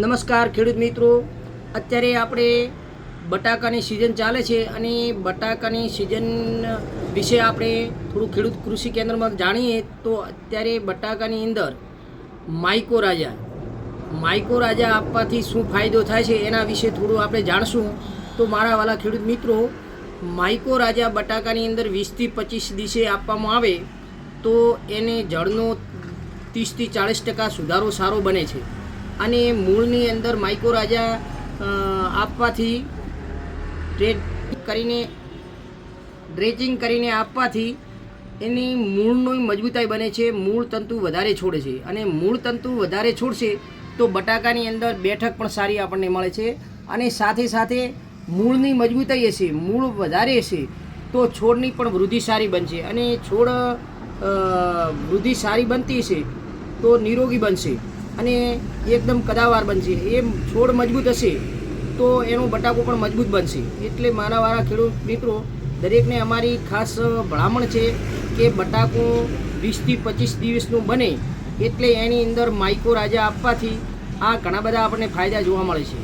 નમસ્કાર ખેડૂત મિત્રો. અત્યારે આપણે બટાકાની સિઝન ચાલે છે અને બટાકાની સિઝન વિશે આપણે થોડું ખેડૂત કૃષિ કેન્દ્રમાં જાણીએ તો અત્યારે બટાકાની અંદર માઇકો રાજા. માઇકો રાજા આપવાથી શું ફાયદો થાય છે એના વિશે થોડું આપણે જાણશું. તો મારા વાલા ખેડૂત મિત્રો, માઇકો રાજા બટાકાની અંદર વીસથી પચીસ દિવસે આપવામાં આવે તો એને જળનો ત્રીસથી ચાળીસ ટકા સુધારો સારો બને છે. અને મૂળની અંદર માઇકો રાજા આપવાથી ટ્રેડ કરીને ડ્રેચિંગ કરીને આપવાથી એની મૂળની મજબૂતાઈ બને છે, મૂળ તંતુ વધારે છોડે છે. અને મૂળ તંતુ વધારે છોડશે તો બટાકાની અંદર બેઠક પણ સારી આપણને મળે છે. અને સાથે સાથે મૂળની મજબૂતાઈ હશે, મૂળ વધારે હશે, તો છોડની પણ વૃદ્ધિ સારી બનશે. અને છોડ વૃદ્ધિ સારી બનતી હશે, તો નિરોગી બનશે. અને એકદમ કદાવાર બનશે. એ છોડ મજબૂત હશે તો એનો બટાકો પણ મજબૂત બનશે. એટલે મારા વાળા ખેડૂત મિત્રો, દરેકને અમારી ખાસ ભલામણ છે કે બટાકો વીસથી પચીસ દિવસનું બને એટલે એની અંદર માઇકો રાજા આપવાથી આ ઘણા બધા આપણને ફાયદા જોવા મળે છે.